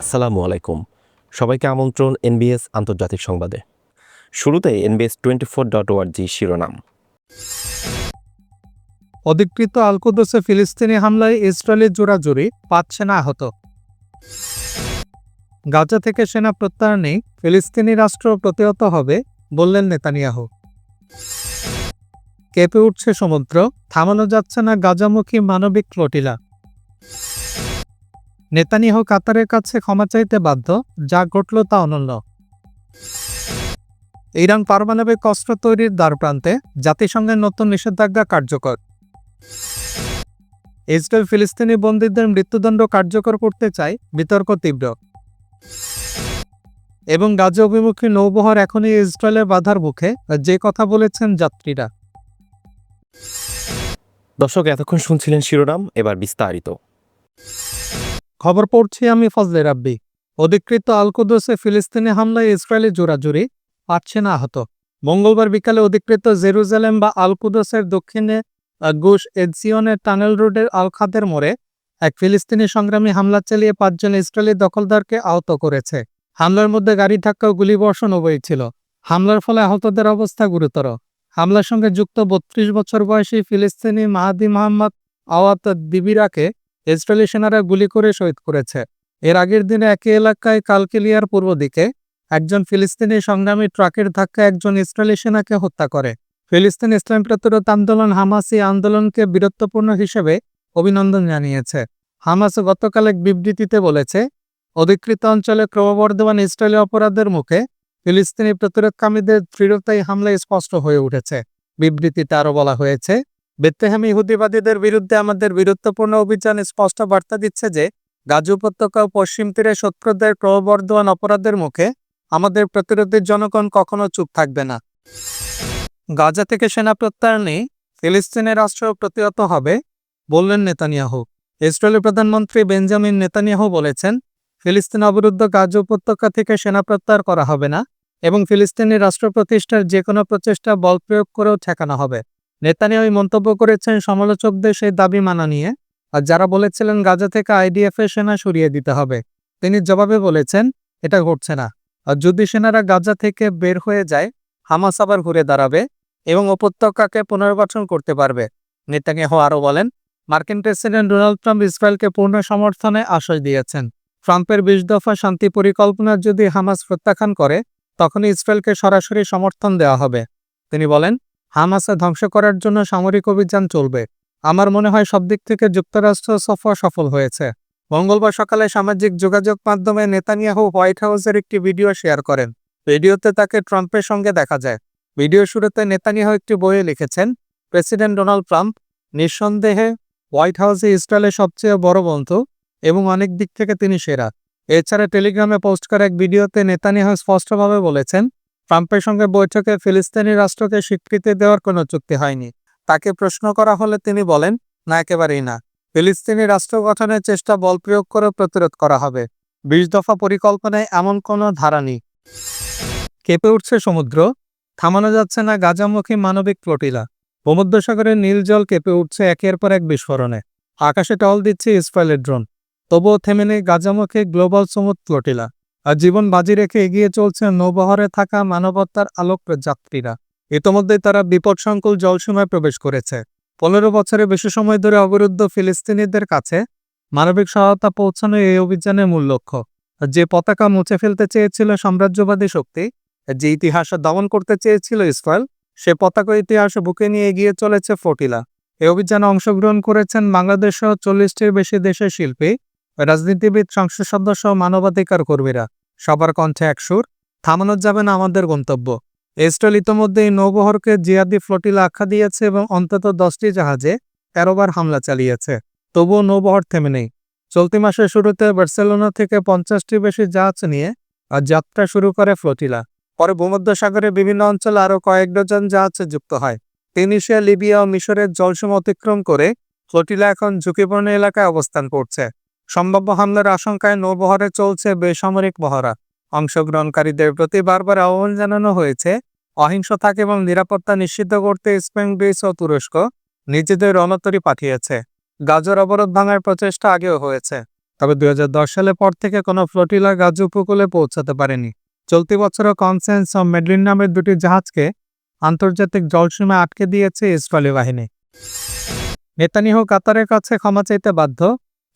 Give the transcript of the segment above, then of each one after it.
আসসালামু আলাইকুম। সবাইকে আমন্ত্রণ এনবিএস আন্তর্জাতিক সংবাদে। শুরুতে এনবিএস টোয়েন্টি ফোর ডট ওয়ার্জি শিরোনাম। অধিকৃত আলকুদসে ফিলিস্তিনি হামলায় ইসরায়েলের জোরাজুরি, পাঁচ সেনা আহত। গাজা থেকে সেনা প্রত্যাহার নেই, ফিলিস্তিনি রাষ্ট্র প্রতিহত হবে, বললেন নেতানিয়াহু। কেঁপে উঠছে সমুদ্র, থামানো যাচ্ছে না গাজামুখী মানবিক ফ্লোটিলা। নেতানিয়াহু কাতারের কাছে ক্ষমা চাইতে বাধ্য, যা ঘটল তা অনন্য। ইরান পারমাণবিক অস্ত্র তৈরির দ্বারপ্রান্তে জাতিসংঘের নতুন নিষেধাজ্ঞা কার্যকর। ইসরায়েল ফিলিস্তিনি বন্দীদের মৃত্যুদণ্ড কার্যকর করতে চায় বিতর্ক তীব্র। এবং গাজা অভিমুখী নৌবহর এখনই ইসরায়েলের বাধার মুখে, যে কথা বলেছেন যাত্রীরা। দর্শক, এতক্ষণ শুনছিলেন শিরোনাম, এবার বিস্তারিত। খবর পড়ছি আমি ফজলে রাব্বি। অধিকৃত আলকুদসে ফিলিস্তিনি হামলায় ইসরায়েলি জোরাজুরি পাচ্ছে না আহত। মঙ্গলবার বিকালে অধিকৃত জেরুজালেম বা আলকুদসের দক্ষিণে গুশ এজিয়নের টানেল রোডের আলখাদের মোড়ে এক ফিলিস্তিনি সংগ্রামী হামলা চালিয়ে পাঁচজন ইসরায়েলি দখলদারকে আহত করেছে। হামলার মধ্যে গাড়ি ধাক্কা ও গুলিবর্ষণ উভয়ই ছিল। হামলার ফলে আহতদের অবস্থা গুরুতর। হামলার সঙ্গে যুক্ত বত্রিশ বছর বয়সী ফিলিস্তিনি মাহাদি মোহাম্মদ আওয়াত দিবিরাকে ইসরায়েলি সেনারা গুলি করে শহীদ করেছে। এর আগের দিনে একই এলাকায় কালকেলিয়ার পূর্ব দিকে একজন ফিলিস্তিনি সংগ্রামী ট্রাকের ধাক্কা একজন ইসরায়েলি সেনাকে হত্যা করে। ফিলিস্তিন ইসলাম প্রতিরোধ আন্দোলন হামাস আন্দোলনকে বীরত্বপূর্ণ হিসেবে অভিনন্দন জানিয়েছে। হামাস গতকাল এক বিবৃতিতে বলেছে, অধিকৃত অঞ্চলে ক্রমবর্ধমান ইসরায়েলি অপরাধের মুখে ফিলিস্তিনি প্রতিরোধকামীদের দৃঢ়তাই হামলায় স্পষ্ট হয়ে উঠেছে। বিবৃতিতে আরও বলা হয়েছে বেত্তেহাম ইহুদিবাদীদের বিরুদ্ধে আমাদের বীরত্বপূর্ণ অভিযান স্পষ্ট বার্তা দিচ্ছে যে, গাজা উপত্যকা ও পশ্চিম তীরে শত্রুদের ক্রমবর্ধমান অপরাধের মুখে আমাদের প্রতিরোধের জনগণ কখনো চুপ থাকবে না। গাজা থেকে সেনা প্রত্যাহার নেই ফিলিস্তিনের রাষ্ট্র প্রতিহত হবে, বললেন নেতানিয়াহু। ইসরায়েলের প্রধানমন্ত্রী বেঞ্জামিন নেতানিয়াহু বলেছেন, ফিলিস্তিন অবরুদ্ধ গাজা উপত্যকা থেকে সেনা প্রত্যাহার করা হবে না এবং ফিলিস্তিনি রাষ্ট্র প্রতিষ্ঠার যে কোনো প্রচেষ্টা বল প্রয়োগ করেও ঠেকানো হবে। নেতানিয়াহু মন্তব্য করেছেন সমালোচকদের সেই দাবি মানা নিয়ে। আর যারা বলেছিলেন গাজা থেকে আইডিএফ এর সেনা সরিয়ে দিতে হবে, তিনি জবাবে বলেছেন, এটা ঘটছে না। আর যদি সেনারা গাজা থেকে বের হয়ে যায়, হামাস আবার ঘুরে দাঁড়াবে এবং উপত্যকাকে পুনর্গঠন করতে পারবে। নেতানিয়াহু আরও বলেন, মার্কিন প্রেসিডেন্ট ডোনাল্ড ট্রাম্প ইসরায়েলকে পূর্ণ সমর্থনে আশ্বাস দিয়েছেন। ট্রাম্পের বিশ দফা শান্তি পরিকল্পনা যদি হামাস প্রত্যাখ্যান করে, তখনই ইসরায়েলকে সরাসরি সমর্থন দেওয়া হবে। তিনি বলেন হামাসে ধ্বংস করার জন্য সামরিক অভিযান চলবে। আমার মনে হয় সব দিক থেকে যুক্তরাষ্ট্র সফর সফল হয়েছে। মঙ্গলবার সকালে সামাজিক যোগাযোগ মাধ্যমে নেতানিয়াহু হোয়াইট হাউসের একটি ভিডিও শেয়ার করেন। ভিডিওতে তাকে ট্রাম্পের সঙ্গে দেখা যায়। ভিডিও শুরুতে নেতানিয়াহু একটি বইয়ে লিখেছেন, প্রেসিডেন্ট ডোনাল্ড ট্রাম্প নিঃসন্দেহে হোয়াইট হাউসে ইসরায়েলের সবচেয়ে বড় বন্ধু এবং অনেক দিক থেকে তিনি সেরা। এছাড়া টেলিগ্রামে পোস্ট করা এক ভিডিওতে নেতানিয়াহু স্পষ্টভাবে বলেছেন ট্রাম্পের সঙ্গে বৈঠকে ফিলিস্তিনি রাষ্ট্রকে স্বীকৃতি দেওয়ার কোনো চুক্তি হয়নি। তাকে প্রশ্ন করা হলে তিনি বলেন, না, একেবারেই না। ফিলিস্তিনি রাষ্ট্র গঠনের চেষ্টা বল প্রয়োগ করে প্রতিরোধ করা হবে। বিশ দফা পরিকল্পনায় এমন কোনো ধারা নেই। কেঁপে উঠছে সমুদ্র, থামানো যাচ্ছে না গাজামুখী মানবিক ফ্লোটিলা। ভূমধ্যসাগরের নীল জল কেঁপে উঠছে একের পর এক বিস্ফোরণে। আকাশে টল দিচ্ছে ইসরায়েলের ড্রোন। তবুও থেমে নেই গাজামুখী গ্লোবাল সমুদ ফ্লোটিলা। আর জীবন বাজি রেখে এগিয়ে চলছে নৌবহরে থাকা মানবতার আলোক যাত্রীরা ইতোমধ্যেই তারা বিপদসংকুল জলসীমায় প্রবেশ করেছে। পনেরো বছরের বেশি সময় ধরে অবরুদ্ধ ফিলিস্তিনিদের কাছে মানবিক সহায়তা পৌঁছানো এই অভিযানের মূল লক্ষ্য। যে পতাকা মুছে ফেলতে চেয়েছিল সাম্রাজ্যবাদী শক্তি, যে ইতিহাস দমন করতে চেয়েছিল ইসরায়েল, সে পতাকা ইতিহাস বুকে নিয়ে এগিয়ে চলেছে ফটিলা এই অভিযানে অংশগ্রহণ করেছেন বাংলাদেশ সহ চল্লিশটির বেশি দেশের শিল্পী, রাজনীতিবিদ, সংসদ সদস্য মানবাধিকার কর্মীরা সবার কণ্ঠে এক সুর থামানো যাবে না আমাদের গন্তব্য। ইসরায়েল ইতোমধ্যে এই নৌবহরকে জিয়াদি ফ্লোটিলা আখ্যা দিয়েছে এবং অন্তত দশটি জাহাজে তেরোবার হামলা চালিয়েছে। তবুও নৌবহর থেমে নেই। চলতি মাসের শুরুতে বার্সেলোনা থেকে পঞ্চাশটি বেশি জাহাজ নিয়ে আর যাত্রা শুরু করে ফ্লোটিলা। পরে ভূমধ্যসাগরের বিভিন্ন অঞ্চলে আরও কয়েক ডজন জাহাজে যুক্ত হয়। তিনিশিয়া, লিবিয়া ও মিশরের জলসীমা অতিক্রম করে ফ্লোটিলা এখন ঝুঁকিপূর্ণ এলাকায় অবস্থান করছে। সম্ভাব্য হামলার আশঙ্কায় নৌবহরে চলছে বেসামরিক মহড়া। অংশগ্রহণকারীদের প্রতি বারবার আহ্বান জানানো হয়েছে, অহিংস থাকে এবং নিরাপত্তা নিশ্চিত করতে স্পেন গ্রিস ও তুরস্ক নিজেদের রণতরী পাঠিয়েছে। গাজর অবরোধ ভাঙার প্রচেষ্টা আগেও হয়েছে, তবে দুই সালের পর থেকে কোনো ফ্লোটিলা গাজা উপকূলে পৌঁছাতে পারেনি। চলতি বছরও কনসেন্স ও মেডলিন নামের দুটি জাহাজকে আন্তর্জাতিক জলসীমা আটকে দিয়েছে ইসরায়েলি বাহিনী। নেতানিহ কাতারের কাছে ক্ষমা চাইতে বাধ্য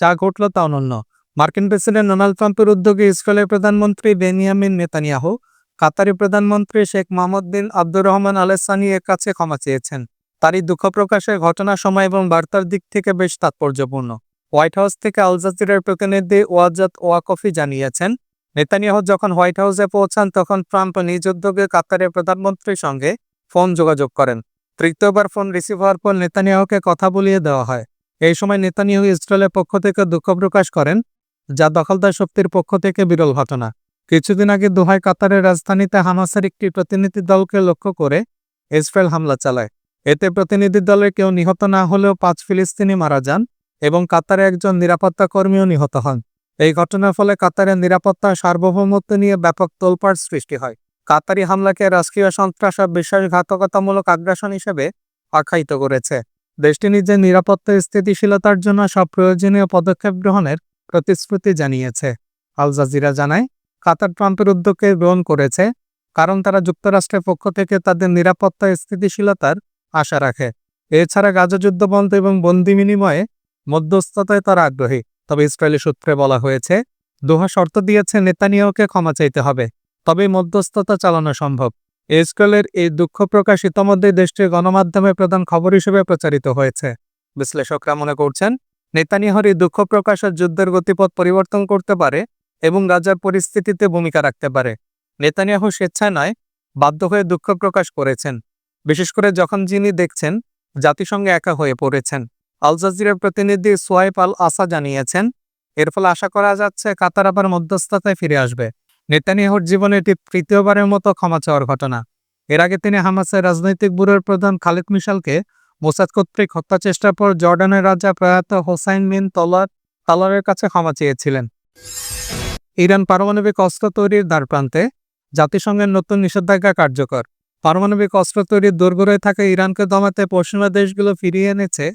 যা ঘটল তা অনন্য। মার্কিন প্রেসিডেন্ট ডোনাল্ড ট্রাম্পের উদ্যোগে ইসরায়েলের প্রধানমন্ত্রী বেনিয়ামিন নেতানিয়াহু, কাতারি প্রধানমন্ত্রী শেখ মোহাম্মদ বিন আব্দুর রহমান আলেসানি এর কাছে ক্ষমা চেয়েছেন। তারই দুঃখ প্রকাশের ঘটনার সময় এবং বার্তার দিক থেকে বেশ তাৎপর্যপূর্ণ। হোয়াইট হাউস থেকে আল জাজিরার প্রতিনিধি ওয়াজাত ওয়াকফি জানিয়েছেন, নেতানিয়াহু যখন হোয়াইট হাউসে পৌঁছান তখন ট্রাম্প নিজ উদ্যোগে কাতারের প্রধানমন্ত্রীর সঙ্গে ফোন যোগাযোগ করেন। তৃতীয়বার ফোন রিসিভ হওয়ার পর নেতানিয়াহুকে কথা বলিয়ে দেওয়া হয়। এই সময় নেতানিয়াহু ইসরায়েলের পক্ষ থেকে দুঃখ প্রকাশ করেন, যা দখলদার শক্তির পক্ষ থেকে বিরল ঘটনা। কিছুদিন আগে দোহায় কাতারের রাজধানীতে হামাসের একটি প্রতিনিধি দলকে লক্ষ্য করে ইসরায়েল হামলা চালায়। এতে প্রতিনিধি দলের কেউ নিহত না হলেও পাঁচ ফিলিস্তিনি মারা যান এবং কাতারে একজন নিরাপত্তা কর্মীও নিহত হন। এই ঘটনার ফলে কাতারের নিরাপত্তা সার্বভৌমত্ব নিয়ে ব্যাপক তোলপাড় সৃষ্টি হয়। কাতারি হামলাকে রাষ্ট্রীয় সন্ত্রাস ও বিশ্বাসঘাতকতামূলক আগ্রাসন হিসেবে আখ্যায়িত করেছে। দেশটি নিজের নিরাপত্তা, স্থিতিশীলতার জন্য সব প্রয়োজনীয় পদক্ষেপ গ্রহণের প্রতিশ্রুতি জানিয়েছে। আল জাজিরা জানায়, কাতার ট্রাম্পের উদ্যোগকে গ্রহণ করেছে কারণ তারা যুক্তরাষ্ট্রের পক্ষ থেকে তাদের নিরাপত্তা, স্থিতিশীলতার আশা রাখে। এছাড়া গাজা যুদ্ধ বন্ধ এবং বন্দি বিনিময়ে মধ্যস্থতায় তারা আগ্রহী। তবে ইসরায়েলি সূত্রে বলা হয়েছে, দোহা শর্ত দিয়েছে নেতানিয়াহুকে ক্ষমা চাইতে হবে। তবে মধ্যস্থতা চালানো সম্ভব। ইসরায়েলের এই দুঃখ প্রকাশ ইতোমধ্যে দেশটির গণমাধ্যমে প্রধান খবর হিসেবে প্রচারিত হয়েছে। বিশ্লেষকরা মনে করছেন, নেতানিয়াহুর এই দুঃখ প্রকাশ যুদ্ধের গতিপথ পরিবর্তন করতে পারে এবং গাজার পরিস্থিতিতে ভূমিকা রাখতে পারে। নেতানিয়াহু স্বেচ্ছায় নয় বাধ্য হয়ে দুঃখ প্রকাশ করেছেন, বিশেষ করে যখন যিনি দেখছেন জাতিসংঘে একা হয়ে পড়েছেন। আল জাজিরার প্রতিনিধি সোয়াইপ আল আসা জানিয়েছেন, এর ফলে আশা করা যাচ্ছে কাতার আবার মধ্যস্থতায় ফিরে আসবে। নেতানিয়াহুর জীবনে এটি তৃতীয়বারের মতো ক্ষমা চাওয়ার ঘটনা। এর আগে তিনি হামাসের রাজনৈতিক ব্যুরোর প্রধান খালিদ মিশালকে মোসাদ কর্তৃক হত্যা চেষ্টার পর জর্ডানের রাজা প্রয়াত হোসাইন বিন তলার, তালারের কাছে ক্ষমা চেয়েছিলেন। ইরান পারমাণবিক অস্ত্র তৈরির দ্বারপ্রান্তে জাতিসংঘের নতুন নিষেধাজ্ঞা কার্যকর। পারমাণবিক অস্ত্র তৈরির দোরগোড়ায় থাকা ইরানকে দমাতে পশ্চিমা দেশগুলো ফিরিয়ে এনেছে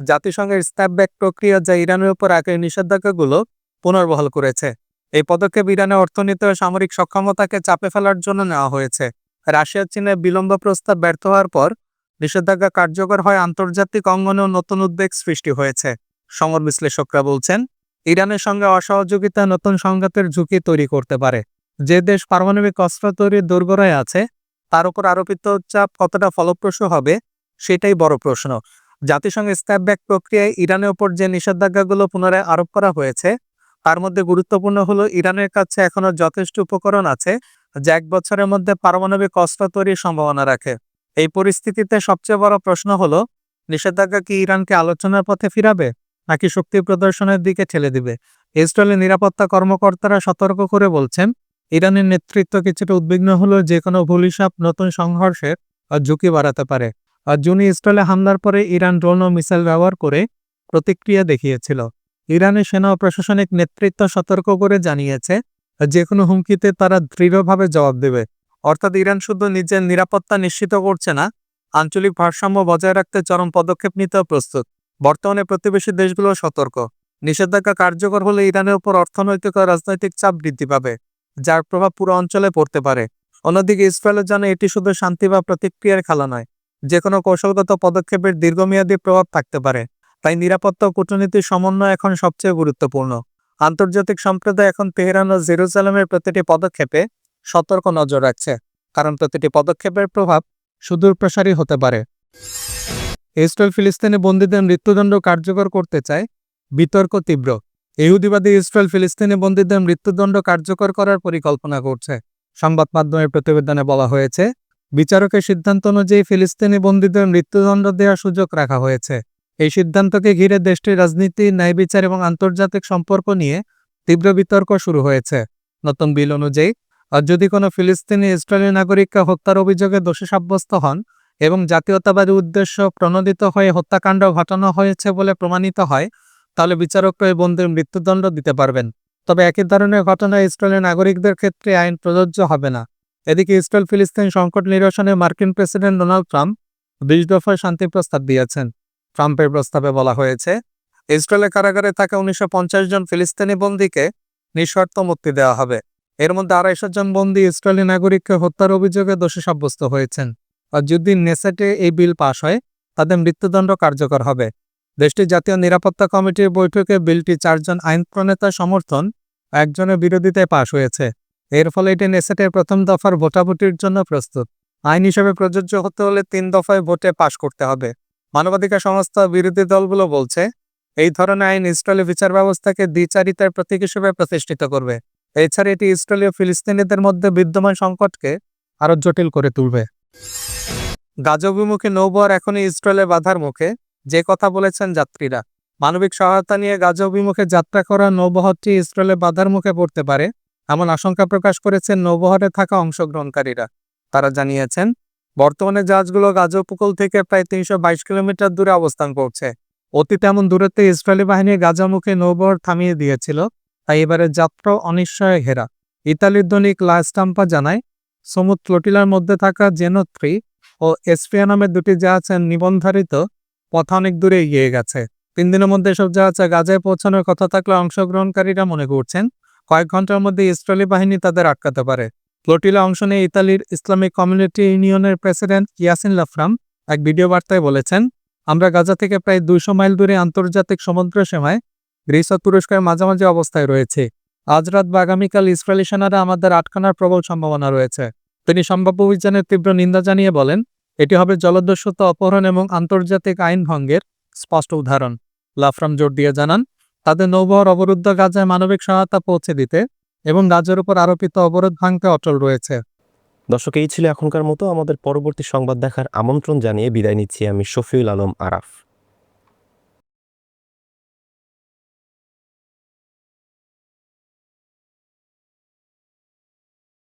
জাতিসংঘের স্ট্যাপব্যাক প্রক্রিয়া যা ইরানের উপর আগের নিষেধাজ্ঞাগুলো পুনর্বহাল করেছে। এই পদক্ষেপ ইরানের অর্থনীতি ও সামরিক সক্ষমতাকে চাপে ফেলার জন্য নেওয়া হয়েছে। রাশিয়া, চীনের বিলম্ব প্রস্তাব ব্যর্থ হওয়ার পর নিষেধাজ্ঞা কার্যকর হয় আন্তর্জাতিক অঙ্গনেও নতুন উদ্বেগ সৃষ্টি হয়েছে। সমর বিশ্লেষকরা বলছেন, ইরানের সঙ্গে অসহযোগিতা নতুন সংঘাতের ঝুঁকি তৈরি করতে পারে। যে দেশ পারমাণবিক অস্ত্র তৈরির দোরগোড়ায় আছে, তার উপর আরোপিত চাপ কতটা ফলপ্রসূ হবে, সেটাই বড় প্রশ্ন। জাতিসংঘের স্ট্যাপব্যাক প্রক্রিয়ায় ইরানের ওপর যে নিষেধাজ্ঞাগুলো পুনরায় আরোপ করা হয়েছে তার মধ্যে গুরুত্বপূর্ণ হলো ইরানের কাছে এখনও যথেষ্ট উপকরণ আছে, যা এক বছরের মধ্যে পারমাণবিক অস্ত্র তৈরির সম্ভাবনা রাখে। এই পরিস্থিতিতে সবচেয়ে বড় প্রশ্ন হলো, নিষেধাজ্ঞা কি ইরানকে আলোচনার পথে ফিরাবে, নাকি শক্তি প্রদর্শনের দিকে ঠেলে দিবে? ইসরায়েলের নিরাপত্তা কর্মকর্তারা সতর্ক করে বলছেন, ইরানের নেতৃত্ব কিছুটা উদ্বিগ্ন হলেও যে কোনো ভুল হিসাব নতুন সংঘর্ষের ঝুঁকি বাড়াতে পারে। আর জুনি ইসরায়েলে হামলার পরে ইরান ড্রোন ও মিসাইল ব্যবহার করে প্রতিক্রিয়া দেখিয়েছিল। ইরানের সেনা ও প্রশাসনিক নেতৃত্ব সতর্ক করে জানিয়েছে যে কোনো হুমকিতে তারা দৃঢ়ভাবে জবাব দেবে। অর্থাৎ ইরান শুধু নিজের নিরাপত্তা নিশ্চিত করছে না, আঞ্চলিক ভারসাম্য বজায় রাখতে চরম পদক্ষেপ নিতেও প্রস্তুত। বর্তমানে প্রতিবেশী দেশগুলো সতর্ক। নিষেধাজ্ঞা কার্যকর হলে ইরানের উপর অর্থনৈতিক ও রাজনৈতিক চাপ বৃদ্ধি পাবে, যার প্রভাব পুরো অঞ্চলে পড়তে পারে। অন্যদিকে ইসরায়েলের জন্য এটি শুধু শান্তি বা প্রতিক্রিয়ার খেলা নয় যে কোনো কৌশলগত পদক্ষেপের দীর্ঘমেয়াদী প্রভাব থাকতে পারে। তাই নিরাপত্তা কূটনীতির সমন্বয় এখন সবচেয়ে গুরুত্বপূর্ণ। আন্তর্জাতিক সম্প্রদায় এখন তেহরান ও জেরুজালেমের প্রতিটি পদক্ষেপে সতর্ক নজর রাখছে, কারণ প্রতিটি পদক্ষেপের প্রভাব সুদূর প্রসারী হতে পারে। ইসরায়েল ফিলিস্তিনি বন্দীদের মৃত্যুদণ্ড কার্যকর করতে চায় বিতর্ক তীব্র। ইহুদিবাদী ইসরায়েল ফিলিস্তিনি বন্দীদের মৃত্যুদণ্ড কার্যকর করার পরিকল্পনা করছে। সংবাদ মাধ্যমের প্রতিবেদনে বলা হয়েছে, বিচারকের সিদ্ধান্ত অনুযায়ী ফিলিস্তিনি বন্দীদের মৃত্যুদণ্ড দেওয়ার সুযোগ রাখা হয়েছে। এই সিদ্ধান্তকে ঘিরে দেশটির রাজনীতি, ন্যায় বিচার এবং আন্তর্জাতিক সম্পর্ক নিয়ে তীব্র বিতর্ক শুরু হয়েছে। নতুন বিল অনুযায়ী, আর যদি কোনো ফিলিস্তিনি ইসরায়েলি নাগরিককে হত্যার অভিযোগে দোষী সাব্যস্ত হন এবং জাতীয়তাবাদী উদ্দেশ্য প্রণোদিত হয়ে হত্যাকাণ্ড ঘটানো হয়েছে বলে প্রমাণিত হয়, তাহলে বিচারকরা এই বন্দির মৃত্যুদণ্ড দিতে পারবেন। তবে একই ধরনের ঘটনায় ইসরায়েলি নাগরিকদের ক্ষেত্রে আইন প্রযোজ্য হবে না। এদিকে ইসরায়েল ফিলিস্তিন সংকট নিরসনে মার্কিন প্রেসিডেন্ট ডোনাল্ড ট্রাম্প বিশ দফায় শান্তি প্রস্তাব দিয়েছেন। ট্রাম্পের প্রস্তাবে বলা হয়েছে, ইসরায়েলের কারাগারে থাকা উনিশশো পঞ্চাশ জন ফিলিস্তিনি বন্দীকে নিঃশর্ত মুক্তি দেওয়া হবে। এর মধ্যে আড়াইশো জন বন্দী ইসরায়েলি নাগরিককে হত্যার অভিযোগে দোষী সাব্যস্ত হয়েছেন। আর যদি নেসেটে এই বিল পাশ হয়, তাদের মৃত্যুদণ্ড কার্যকর হবে। দেশটির জাতীয় নিরাপত্তা কমিটির বৈঠকে বিলটি চারজন আইন প্রণেতার সমর্থন একজনের বিরোধিতায় পাশ হয়েছে। এর ফলে এটি নেসেটের প্রথম দফার ভোটাভুটির জন্য প্রস্তুত। আইন হিসেবে প্রযোজ্য হতে হলে তিন দফায় ভোটে পাশ করতে হবে। মানবাধিকার সংস্থা বিরোধী দলগুলো বলছে, এই ধরনের আইন ইসরায়েলি বিচার ব্যবস্থাকে দ্বিচারিতার প্রতীক হিসেবে প্রতিষ্ঠিত করবে। এছাড়া এটি ইসরায়েলি ও ফিলিস্তিনিদের মধ্যে বিদ্যমান সংকটকে আরও জটিল করে তুলবে। গাজবিমুখী নৌবহর এখনই ইসরায়েলের বাধার মুখে, যে কথা বলেছেন যাত্রীরা। মানবিক সহায়তা নিয়ে গাজা অভিমুখে যাত্রা করা নৌবহরটি ইসরায়েলের বাধার মুখে পড়তে পারে, এমন আশঙ্কা প্রকাশ করেছেন নৌবহরে থাকা অংশগ্রহণকারীরা। তারা জানিয়েছেন বর্তমানে জাহাজগুলো গাজা উপকূল থেকে প্রায় তিনশো বাইশ কিলোমিটার দূরে অবস্থান করছে। অতীতে এমন দূরত্বে ইসরায়েলি বাহিনী গাজামুখী নৌবহর থামিয়ে দিয়েছিল, তাই এবারে যাত্রা অনিশ্চয় হেরা ইতালির দৈনিক লা স্টাম্পা জানায়, সমুদ ফ্লোটিলার মধ্যে থাকা জেনো থ্রি ও এসপিয়া নামের দুটি জাহাজ নিবন্ধারিত পথ অনেক দূরে এগিয়ে গেছে। তিন দিনের মধ্যে সব জাহাজ গাজায় পৌঁছানোর কথা থাকলে অংশগ্রহণকারীরা মনে করছেন, কয়েক ঘণ্টার মধ্যে ইসরায়েলি বাহিনী তাদের আটকাতে পারে। ফ্লোটিলা অংশ নিয়ে ইতালির ইসলামিক কমিউনিটি ইউনিয়নের প্রেসিডেন্ট ইয়াসিন লাফরাম এক ভিডিও বার্তায় বলেছেন, আমরা গাজা থেকে প্রায় দুইশো মাইল দূরে আন্তর্জাতিক সমুদ্র সীমায় গ্রিস ও তুরস্কের মাঝামাঝি অবস্থায় রয়েছে। আজ রাত বা আগামীকাল ইসরায়েলি সেনারা আমাদের আটকানোর প্রবল সম্ভাবনা রয়েছে। তিনি সম্ভাব্য অভিযানের তীব্র নিন্দা জানিয়ে বলেন, এটি হবে জলদস্যুতা অপহরণ এবং আন্তর্জাতিক আইন ভঙ্গের স্পষ্ট উদাহরণ। লাফরাম জোর দিয়ে জানান, তাদের নৌবহর অবরুদ্ধ গাজায় মানবিক সহায়তা পৌঁছে দিতে এবং রাজ্যের উপর আরোপিত অবরোধ ভাঙতে অটল রয়েছে। দর্শক, এই ছিল এখনকার মতো। আমাদের পরবর্তী সংবাদ দেখার আমন্ত্রণ জানিয়ে বিদায় নিচ্ছি আমি শফিউল আলম আরাফ।